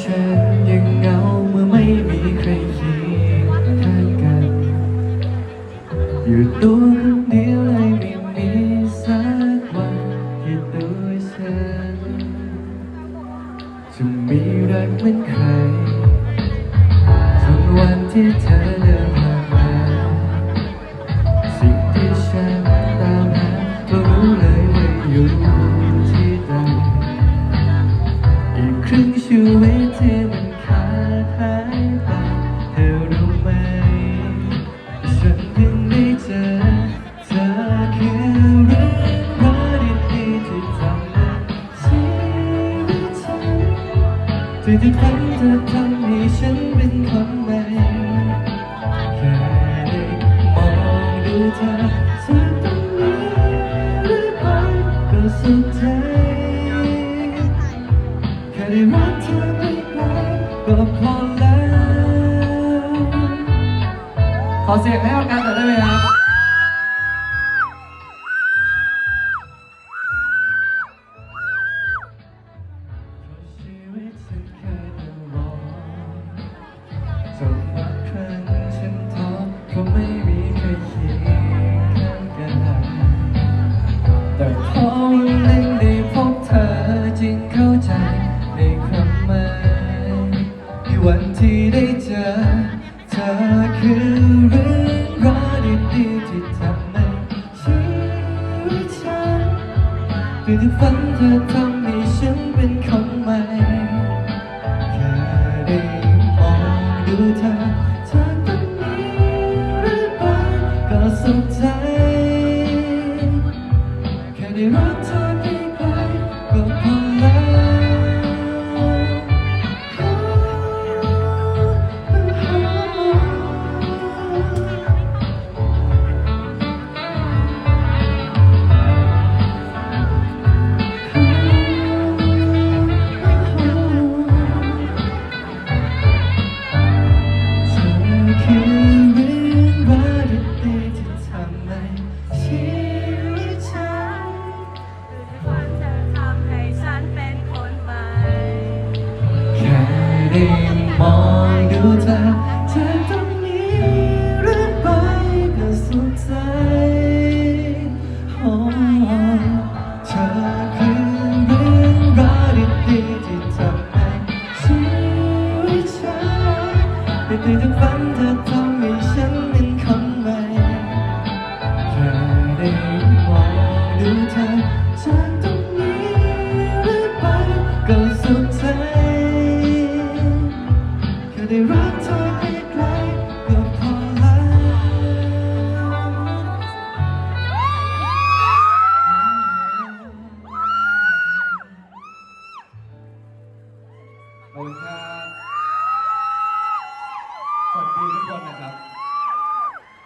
ฉันยังเหงาเมื่อไม่มีใครเคียงข้างกัน อยู่ตัวคนเดียวเลยไม่มีสักวันที่ตัวฉันจะมีรักเหมือนใครจนวันที่เธอเดิน ที่ที่ฝันเธอทำให้ฉันเป็นคนใหม่แค่ได้มองดูเธอเธอตรงนี้หรือเปก็สุขใจแค่ได้รักเธอใกลก็พอแล้ว ขอเสียงให้เอาการหน่อได้ไหมครับ ที่ได้เจอ เธอคือเรื่องราวดีๆที่ทำให้ชีวิตฉันคือทุกฝันเธอทำ ได้มองดู แค่ได้รักเธอใกล้ๆก็พอแล้วขอบคุณครับสวัสดีทุกคนนะครับ